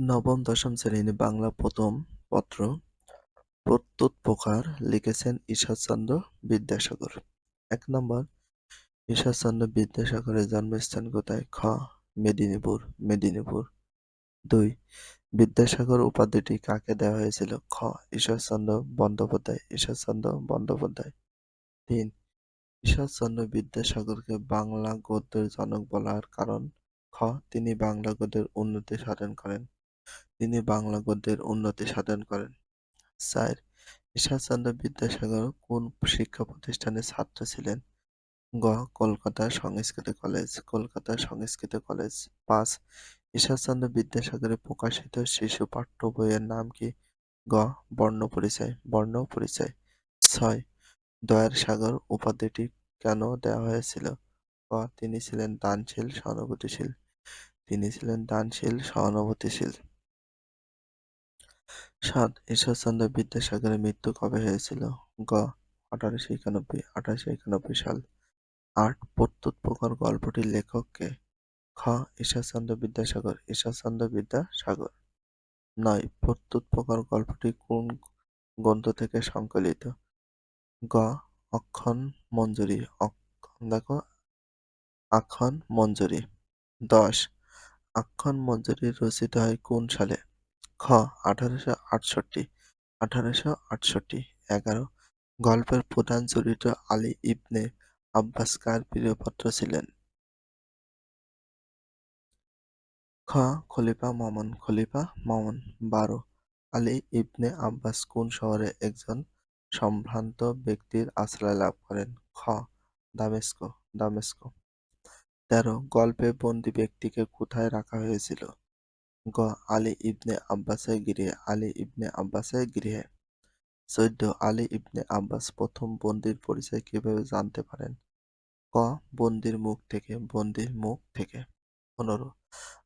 নবম, দশম শ্রেণি বাংলা প্রথম পত্র প্রত্যুৎপকার লিখেছেন ঈশ্বরচন্দ্র বিদ্যাসাগর। এক নম্বর, ঈশ্বরচন্দ্র বিদ্যাসাগরের জন্মস্থান কোথায়? খ, মেদিনীপুর মেদিনীপুর। দুই, বিদ্যাসাগর উপাধিটি কাকে দেওয়া হয়েছিল? খ, ঈশ্বরচন্দ্র বন্দ্যোপাধ্যায় ঈশ্বরচন্দ্র বন্দ্যোপাধ্যায়। তিন ঈশ্বরচন্দ্র বিদ্যাসাগরকে বাংলা গদ্যের জনক বলার কারণ খ, তিনি বাংলা গদ্যের উন্নতি সাধন করেন। তিনি বাংলা গদ্যের উন্নতি সাধন করেন। চার, ঈশ্বরচন্দ্র বিদ্যাসাগর কোন শিক্ষা প্রতিষ্ঠানের ছাত্র ছিলেন? গ, কলকাতা সংস্কৃত কলেজ, কলকাতা সংস্কৃত কলেজ। পাঁচ, ঈশ্বরচন্দ্র বিদ্যাসাগরের প্রকাশিত শিশু পাঠ্য বইয়ের নাম কি? গ, বর্ণ পরিচয় বর্ণ পরিচয়। ছয় দয়ার সাগর উপাধিটি কেন দেওয়া হয়েছিল? তিনি ছিলেন দানশীল, সহানুভূতিশীল। তিনি ছিলেন দানশীল, সহানুভূতিশীল। সাত, ঈশ্বরচন্দ্র বিদ্যাসাগরের মৃত্যু কবে হয়েছিল? গ, আঠারোশো একানব্বই আঠারোশো একানব্বই সাল। আট, প্রত্যুৎপকর গল্পটির লেখক কে? খ, ঈশ্বরচন্দ্র বিদ্যাসাগর ঈশ্বরচন্দ্র বিদ্যাসাগর। নয়, প্রত্যুৎপকর গল্পটি কোন গ্রন্থ থেকে সংকলিত? গ, অক্ষণ মঞ্জুরি। দেখো। আখন মঞ্জুরি। দশ, আক্ষণ মঞ্জুরি রচিত হয় কোন সালে? খ, আঠারোশো আটষট্টি। আঠারোশো আটষট্টি। এগারো, গল্পের প্রধান চরিত্র আলী ইবনে আব্বাস কার প্রিয়পাত্র ছিলেন? খ, খলিফা মামুন। খলিফা মামুন, বারো। আলী ইবনে আব্বাস কোন শহরে একজন সম্ভ্রান্ত ব্যক্তির আশ্রয় লাভ করেন। খ, দামেস্ক, দামেস্কো। তেরো, গল্পে বন্দি ব্যক্তিকে কোথায় রাখা হয়েছিল? গ, আলী ইবনে আব্বাসের গৃহে, আলী ইবনে আব্বাসের গৃহে। চৌদ্দ, আলী ইবনে আব্বাস প্রথম বন্দির পরিচয় কীভাবে জানতে পারেন? ক, বন্দির মুখ থেকে, বন্দির মুখ থেকে। পনেরো,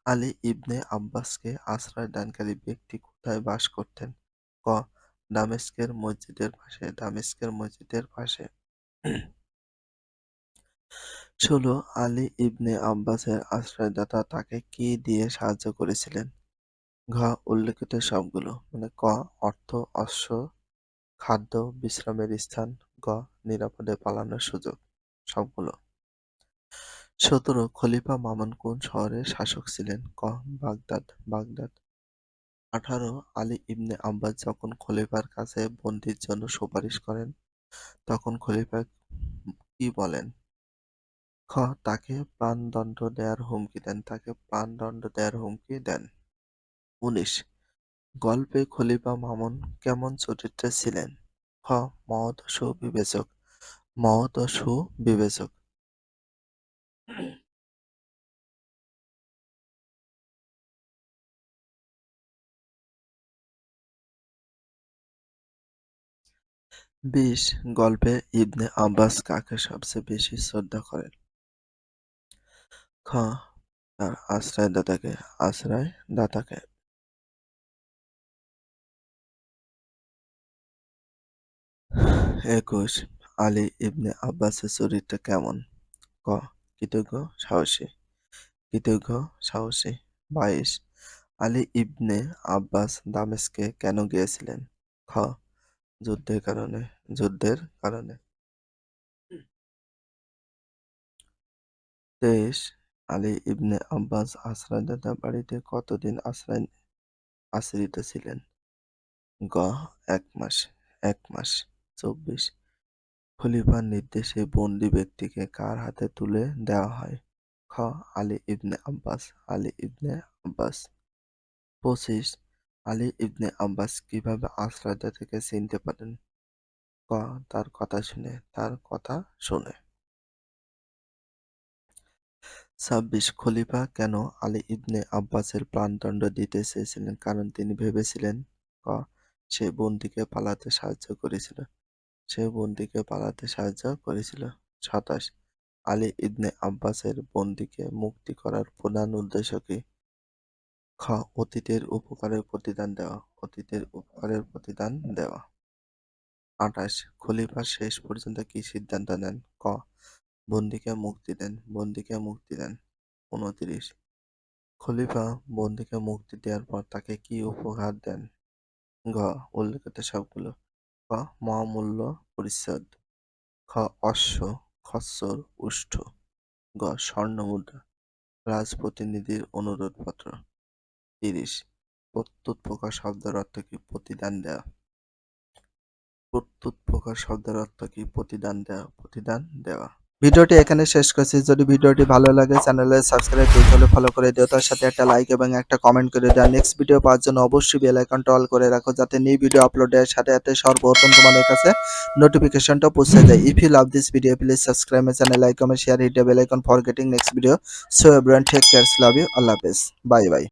আলী ইবনে আব্বাসকে আশ্রয় দানকারী ব্যক্তি কোথায় বাস করতেন? ক দামেস্কের মসজিদের পাশে, দামেস্কের মসজিদের পাশে। ষোলো আলী ইবনে আব্বাসের আশ্রয়দাতা তাকে কি দিয়ে সাহায্য করেছিলেন? ঘ, উল্লেখিত সবগুলো। মানে ক, অর্থ, অশ্ব, খাদ্য, বিশ্রামের স্থান। গ, নিরাপদে পালানোর সুযোগ। সবগুলো। সতেরো, খলিফা মামুন কোন শহরের শাসক ছিলেন? ক, বাগদাদ। বাগদাদ আঠারো, আলী ইবনে আব্বাস যখন খলিফার কাছে বন্দির জন্য সুপারিশ করেন, তখন খলিফা কি বলেন? খ, তাকে প্রাণদণ্ড দেওয়ার হুমকি দেন, তাকে প্রাণদণ্ড দেওয়ার হুমকি দেন। উনিশ, গল্পে খলিফা মামুন কেমন চরিত্রে ছিলেন? খ, মহৎ সুবিবেচক। মহৎ সুবিবেচক। বিশ গল্পে ইবনে আব্বাস কাকে সবচেয়ে বেশি শ্রদ্ধা করেন? খ, তার আশ্রয়দাতাকে আশ্রয়দাতাকে। একুশ, আলী ইবনে আব্বাসের চরিত্র কেমন? ক, কৃতজ্ঞ, সাহসী। কৃতজ্ঞ, সাহসী। বাইশ, আলী ইবনে আব্বাস দামেস্কে কেন গিয়েছিলেন? খ যুদ্ধের কারণে যুদ্ধের কারণে। তেইশ আলী ইবনে আব্বাস আশ্রয়দাতা বাড়িতে কতদিন আশ্রয়, আশ্রিত ছিলেন? গ এক মাস এক মাস, চব্বিশ। খলিফার নির্দেশে বন্দি ব্যক্তিকে কার হাতে তুলে দেওয়া হয়? খ, আলী ইবনে আব্বাস, আলী ইবনে আব্বাস। পঁচিশ আলী ইবনে আব্বাস কীভাবে আশ্রয়দাতাকে চিনতে পারেন? তার কথা শুনে, তার কথা শুনে। ছাব্বিশ খলিফা কেন আলী ইবনে আব্বাসের প্রাণদণ্ড দিতে চেয়েছিলেন কারণ তিনি ভেবেছিলেন, ক, সে বন্দিকে পালাতে সাহায্য করেছিল। সে বন্দিকে পালাতে সাহায্য করেছিল। সাতাশ, আলী ইবনে আব্বাসের বন্দিকে মুক্তি করার প্রধান উদ্দেশ্য কি? খ অতীতের উপকারের প্রতিদান দেওয়া, অতীতের উপকারের প্রতিদান দেওয়া। আঠাশ, খলিফা শেষ পর্যন্ত কি সিদ্ধান্ত নেন? ক, বন্দিকে মুক্তি দেন, বন্দিকে মুক্তি দেন। উনত্রিশ, খলিফা বন্দীকে মুক্তি দেওয়ার পর তাকে কি উপহার দেন? ঘ, উল্লেখিত সবগুলো। ক, মহামূল্য পরিচ্ছদ। খ, অশ্ব, খচ্চর, উষ্ঠ। গ স্বর্ণ মুদ্রা রাজপ্রতিনিধির অনুরোধপত্র। তিরিশ। প্রত্যুত প্রকাশ শব্দের অর্থ কি? প্রতিদান দেওয়া। প্রত্যুত প্রকাশ শব্দের অর্থ কি? প্রতিদান দেওয়া। প্রতিদান দেওয়া। ভিডিওটি এখানে শেষ করছি। যদি ভিডিওটি ভালো লাগে চ্যানেলে সাবস্ক্রাইব করতে হলে ফলো করে দিও। তার সাথে একটা লাইক এবং একটা কমেন্ট করে দাও। নেক্সট ভিডিও পাওয়ার জন্য অবশ্যই বেল আইকনটা অল করে রাখো, যাতে নিউ ভিডিও আপলোডের সাথে সাথে সর্বপ্রথম তোমাদের কাছে নোটিফিকেশনটা পৌঁছে যায়। If you love this video please subscribe my channel like comment share hit the bell icon for getting next video so everyone take cares love you আল্লাহ হাফেজ বাই বাই